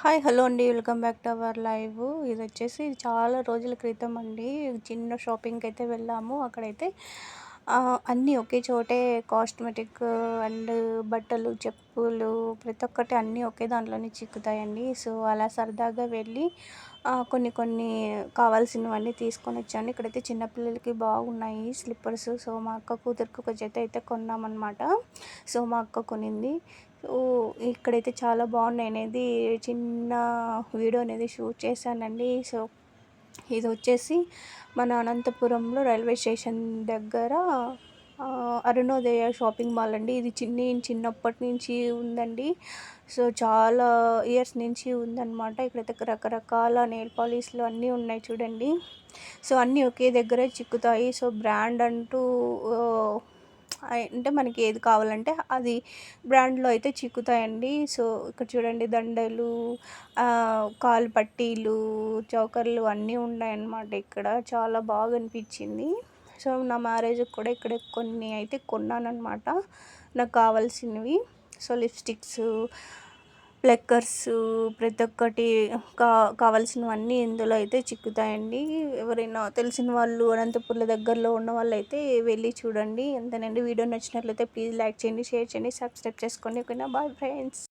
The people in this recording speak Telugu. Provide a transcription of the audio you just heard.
హాయ్ హలో అండి. Welcome back to our live. ఇది వచ్చేసి చాలా రోజుల క్రితం అండి. చిన్న షాపింగ్కి అయితే వెళ్ళాము. అక్కడైతే అన్నీ ఒకే చోటే కాస్మెటిక్ అండ్ బట్టలు చెప్పులు ప్రతి ఒక్కటి అన్నీ ఒకే దాంట్లోనే చిక్కుతాయండి. సో అలా సరదాగా వెళ్ళి కొన్ని కొన్ని కావాల్సినవన్నీ తీసుకొని వచ్చాను. ఇక్కడైతే చిన్నపిల్లలకి బాగున్నాయి స్లిప్పర్స్. సో మా అక్క కూతురికి ఒక జత అయితే కొన్నామన్నమాట. సో మా అక్క కొనింది. ఇక్కడైతే చాలా బాగున్నాయి. అనేది చిన్న వీడియో అనేది షూట్ చేశానండి. సో ఇది వచ్చేసి మన అనంతపురంలో రైల్వే స్టేషన్ దగ్గర అరుణోదయ షాపింగ్ మాల్ అండి. ఇది చిన్ని చిన్నప్పటి నుంచి ఉందండి. సో చాలా ఇయర్స్ నుంచి ఉందన్నమాట. ఇక్కడైతే రకరకాల నెయిల్ పాలిష్లు అన్నీ ఉన్నాయి చూడండి. సో అన్నీ ఒకే దగ్గరే చిక్కుతాయి. సో బ్రాండ్ అంటూ అంటే మనకి ఏది కావాలంటే అది బ్రాండ్లో అయితే చిక్కుతాయండి. సో ఇక్కడ చూడండి దండలు కాలు పట్టీలు చౌకర్లు అన్నీ ఉన్నాయన్నమాట ఇక్కడ. చాలా బాగా అనిపించింది. సో నా మ్యారేజ్కి కూడా ఇక్కడ కొన్ని అయితే కొన్నానమాట నాకు కావాల్సినవి. సో లిప్స్టిక్స్ ప్లెక్కర్స్ ప్రతి ఒక్కటి కా కావాల్సినవన్నీ ఇందులో అయితే చిక్కుతాయండి. ఎవరైనా తెలిసిన వాళ్ళు అనంతపురంలో దగ్గరలో ఉన్న వాళ్ళు అయితే వెళ్ళి చూడండి. ఎంతనండి వీడియో నచ్చినట్లయితే ప్లీజ్ లైక్ చేయండి షేర్ చేయండి సబ్స్క్రైబ్ చేసుకోండి. ఓకేనా? Bye friends.